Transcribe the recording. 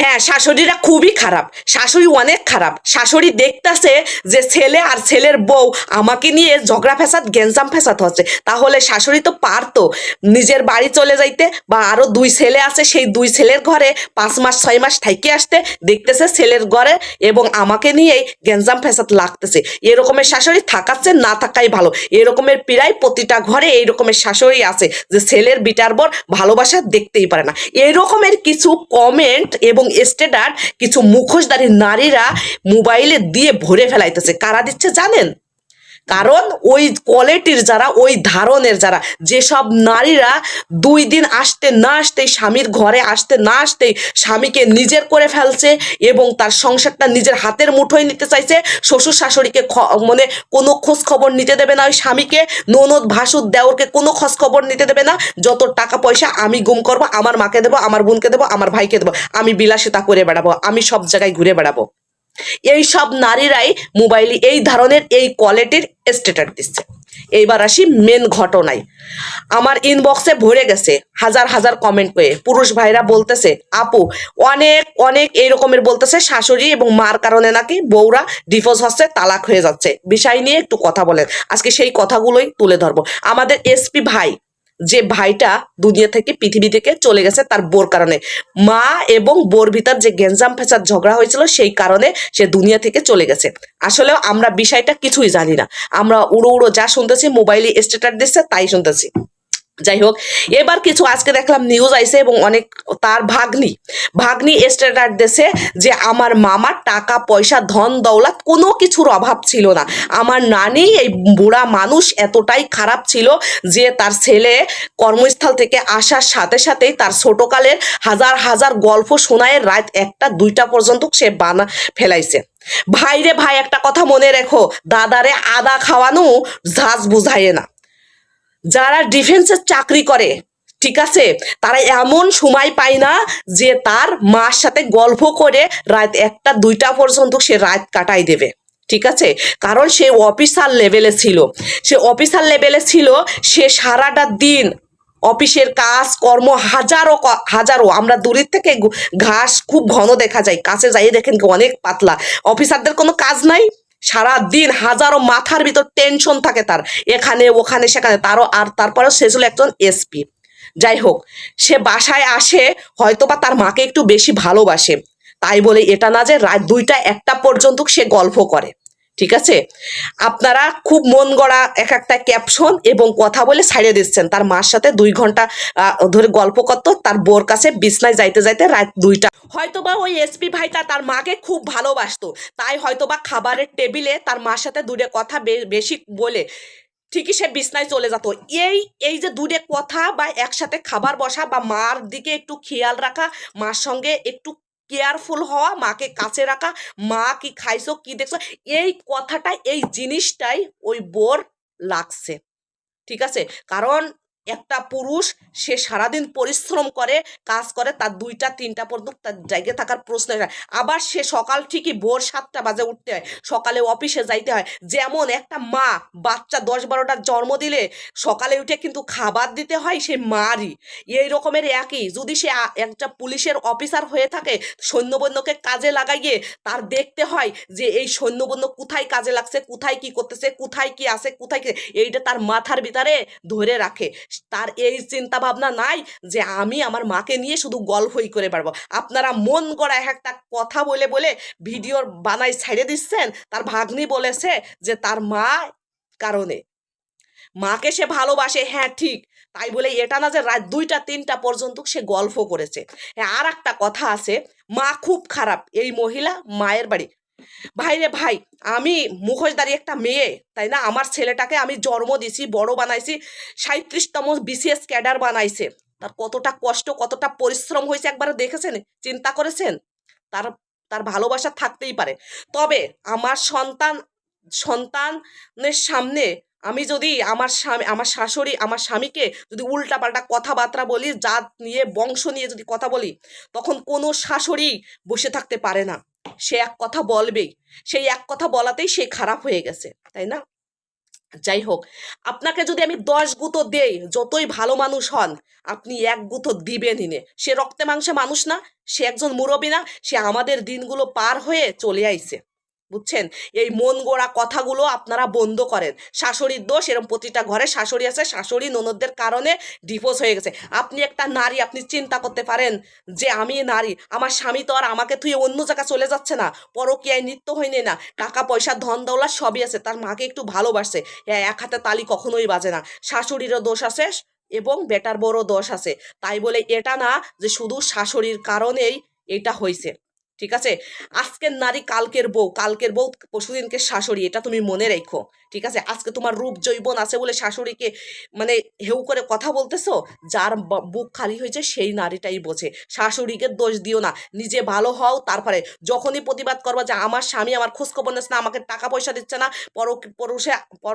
হ্যাঁ শাশুড়িরা খুবই খারাপ। শাশুড়ি অনেক খারাপ। শাশুড়ি দেখতাছে যে ছেলে আর ছেলের বউ আমাকে নিয়ে ঝগড়া ফ্যাসাদ গেঞ্জাম ফ্যাসাদ হচ্ছে। তাহলে শাশুড়ি তো পারতো নিজের বাড়ি চলে যাইতে বা আরও দুই ছেলে আছে, সেই দুই ছেলের ঘরে পাঁচ মাস, ছয় মাস থাইকে আসতে দেখতেছে ছেলের ঘরে এবং আমাকে নিয়েই গেঞ্জাম ফ্যাসাদ লাগতেছে। এরকমের শাশুড়ি থাকাচ্ছে, না থাকাই ভালো। এরকমের প্রায় প্রতিটা ঘরে এই রকমের শাশুড়ি আছে যে ছেলের বিটার বর ভালোবাসা দেখতেই পারে না। এরকমের কিছু কমেন্ট এবং স্টেটার কিছু মুখোশধারী নারীরা মোবাইলে দিয়ে ভরে ফেলাইতেছে। কারা দিচ্ছে জানেন? কারণ ওই কোয়ালিটির যারা, ওই ধারণের যারা, যেসব নারীরা দুই দিন আসতে না আসতেই স্বামীর ঘরে আসতে না আসতেই স্বামীকে নিজের করে ফেলছে এবং তার সংসারটা নিজের হাতের মুঠোয় নিতে চাইছে, শ্বশুর শাশুড়িকে মানে কোনো খোঁজ খবর নিতে দেবে না ওই স্বামীকে, ননদ ভাসুর দেওরকে কোনো খোঁজ খবর নিতে দেবে না, যত টাকা পয়সা আমি গুম করব, আমার মাকে দেবো, আমার বোনকে দেবো, আমার ভাইকে দেবো, আমি বিলাসিতা করে বেড়াবো, আমি সব জায়গায় ঘুরে বেড়াবো। এই সব নারীরাই মোবাইলে এই ধরনের এই কোয়ালিটির স্ট্যাটাস দিচ্ছে। এইবার আসি মেন ঘটনায়। আমার ইনবক্সে ভরে গেছে হাজার হাজার কমেন্ট করে পুরুষ ভাইরা বলতেছে, আপু, অনেক অনেক এই রকমের বলতেছে শাশুড়ি এবং মার কারণে নাকি বউরা ডিভোর্স হচ্ছে, তালাক হয়ে যাচ্ছে। বিষয় নিয়ে একটু কথা বলেন। আজকে সেই কথাগুলোই তুলে ধরবো। আমাদের এসপি ভাই যে ভাইটা দুনিয়া থেকে, পৃথিবী থেকে চলে গেছে তার বোর কারণে। মা এবং বোর ভিতর যে গেঞ্জাম ফেঁচার ঝগড়া হয়েছিল সেই কারণে সে দুনিয়া থেকে চলে গেছে। আসলে আমরা বিষয়টা কিছুই জানি না। আমরা উড়ো উড়ো যা শুনতেছি, মোবাইলে স্টেটাস দিচ্ছে, তাই শুনতেছি। যাই হোক এবার কিছু আজকে দেখলাম নিউজ আইছে এবং অনেক তার ভাগ্নি ভাগ্নি স্ট্যাটাস দেশে যে আমার মামার টাকা, পয়সা, ধন, দৌলত কোনো কিছুর অভাব ছিল না। আমার নানি এই বুড়া মানুষ এতটাই খারাপ ছিল যে তার ছেলে কর্মস্থল থেকে আসার সাথে সাথেই তার ছোটকালের হাজার হাজার গল্প শোনায় রাত একটা, দুইটা পর্যন্ত সে বানা ফেলাইছে। ভাইরে ভাই, একটা কথা মনে রেখো, দাদারে আদা খাওয়ানো ঝাঁজ বুঝায় না। যারা ডিফেন্সের চাকরি করে, ঠিক আছে? তারা এমন সময় পায় না যে তার মার সাথে গল্প করে রাত একটা, দুইটা পর্যন্ত সে রাত কাটাই দেবে, ঠিক আছে? কারণ সে অফিসার লেভেলে ছিল। সে অফিসার লেভেলে ছিল, সে সারাটা দিন অফিসের কাজ, কর্ম হাজারো হাজারো, আমরা দূরের থেকে ঘাস খুব ঘন দেখা যায়, কাছে যাই দেখেন অনেক পাতলা। অফিসারদের কোনো কাজ নাই? সারা দিন হাজারো মাথার ভিতর টেনশন থাকে তার। এখানে, ওখানে, সেখানে, তারও আর তারপরেও সে ছিল একজন এসপি যাই হোক, সে বাসায় আসে হয়তো বা তার মাকে একটু বেশি ভালোবাসে। তাই বলে এটা না যে রাত দুইটা একটা পর্যন্ত সে গল্প করে। ঠিক আছে? আপনারা খুব মন গড়া এক একটা ক্যাপশন এবং কথা বলে ছাড়িয়ে দিচ্ছেন। তার মার সাথে দুই ঘণ্টা ধরে গল্প করতো। তার বোর কাছে বিছনায় যাইতে যাইতে রাত দুইটা। হয়তোবা ওই এসপি ভাইটা তার মাকে খুব ভালোবাসতো। তাই হয়তোবা খাবারের টেবিলে তার মার সাথে দূরে কথা বেশি বলে ঠিকই সে বিছনায় চলে যেত। এই এই যে দূরে কথা বা একসাথে খাবার বসা বা মার দিকে একটু খেয়াল রাখা, মার সঙ্গে একটু কেয়ারফুল হওয়া, মাকে কাছে রাখা, মা কি খাইছো, কি দেখছ, এই কথাটা এই জিনিসটাই ওই বোর লাগছে। ঠিক আছে? কারণ একটা পুরুষ, সে সারাদিন পরিশ্রম করে, কাজ করে, তার দুইটা, তিনটা পর্যন্ত তার জায়গায় থাকার প্রশ্ন হয়। আবার সে সকাল ঠিকই ভোর সাতটা বাজে উঠতে হয়, সকালে অফিসে যাইতে হয়। যেমন একটা মা, বাচ্চা দশ বারোটার জন্ম দিলে, সকালে উঠে কিন্তু খাবার দিতে হয় সে মারই। এই রকমের একই। যদি সে একটা পুলিশের অফিসার হয়ে থাকে, সৈন্যবন্যকে কাজে লাগাইয়ে তার দেখতে হয় যে এই সৈন্যবন্য কোথায় কাজে লাগছে, কোথায় কি করতেছে, কোথায় কি আছে, কোথায় কি, এইটা তার মাথার ভিতরে ধরে রাখে। তার এই চিন্তা ভাবনা নাই যে আমি আমার মাকে নিয়ে শুধু গল্পই করে পারব আপনারা মন এক একটা কথা বলে বলে ভিডিওর বানাই ছেড়ে দিচ্ছেন, তার ভাগ্নি বলেছে যে তার মা কারণে। মাকে সে ভালোবাসে হ্যাঁ ঠিক। তাই বলে এটা না যে রাত দুইটা, তিনটা পর্যন্ত সে গল্প করেছে। হ্যাঁ আর একটা কথা আছে, মা খুব খারাপ, এই মহিলা মায়ের বাড়ি। ভাই রে ভাই, আমি মুখোশদারি একটা মেয়ে, তাই না? আমার ছেলেটাকে আমি জন্ম দিছি বড় বানাইছি সাঁত্রিশতম বিসিএস ক্যাডার বানাইছে। তার কতটা কষ্ট, কতটা পরিশ্রম হয়েছে একবার দেখেছেন? চিন্তা করেছেন? তার তার ভালোবাসা থাকতেই পারে। তবে আমার সন্তান, সন্তানের সামনে আমি যদি আমার স্বামী, আমার শাশুড়ি, আমার স্বামীকে যদি উল্টাপাল্টা কথাবার্তা বলি, জাত নিয়ে, বংশ নিয়ে যদি কথা বলি, তখন কোনো শাশুড়ি বসে থাকতে পারে না। সে এক কথা বলবেই। সেই এক কথা বলাতেই সে খারাপ হয়ে গেছে, তাই না? যাই হোক, আপনাকে যদি আমি দশ গুঁতো দেই, যতই ভালো মানুষ হন, আপনি এক গুঁতো দিবেনই নে। সে রক্তে মাংসে মানুষ না, সে একজন মুরবী না, সে আমাদের দিনগুলো পার হয়ে চলে আইছে। বুঝছেন? এই মন গোড়া কথাগুলো আপনারা বন্ধ করেন। শাশুড়ির দোষ এরকম প্রতিটা ঘরে শাশুড়ি আছে, শাশুড়ি ননদদের কারণে ডিভোর্স হয়ে গেছে। আপনি একটা নারী, আপনি চিন্তা করতে পারেন যে আমি নারী, আমার স্বামী তো আর আমাকে তুই অন্য জায়গায় চলে যাচ্ছে না, পরকীয়ায় নিত্য হয়নি না, টাকা, পয়সা, ধন দৌলা সবই আছে, তার মাকে একটু ভালোবাসে হ্যাঁ এক হাতে তালি কখনোই বাজে না। শাশুড়িরও দোষ আছে এবং বেটার বড় দোষ আছে। তাই বলে এটা না যে শুধু শাশুড়ির কারণেই এটা হয়েছে ঠিক আছে? আজকের নারী কালকের বউ কালকের বউ পরশুদিনকে শাশুড়ি, এটা তুমি মনে রেখো, ঠিক আছে? আজকে তোমার রূপ জৈবন আছে বলে শাশুড়িকে মানে হেউ করে কথা বলতেছো, যার বুক খালি হয়েছে সেই নারীটাই বোঝে। শাশুড়িকে দোষ দিও না, নিজে ভালো হও, তারপরে যখনই প্রতিবাদ করবা যে আমার স্বামী আমার খোঁজখবর নিচ্ছে না, আমাকে টাকা পয়সা দিচ্ছে না পর পুরুষে পর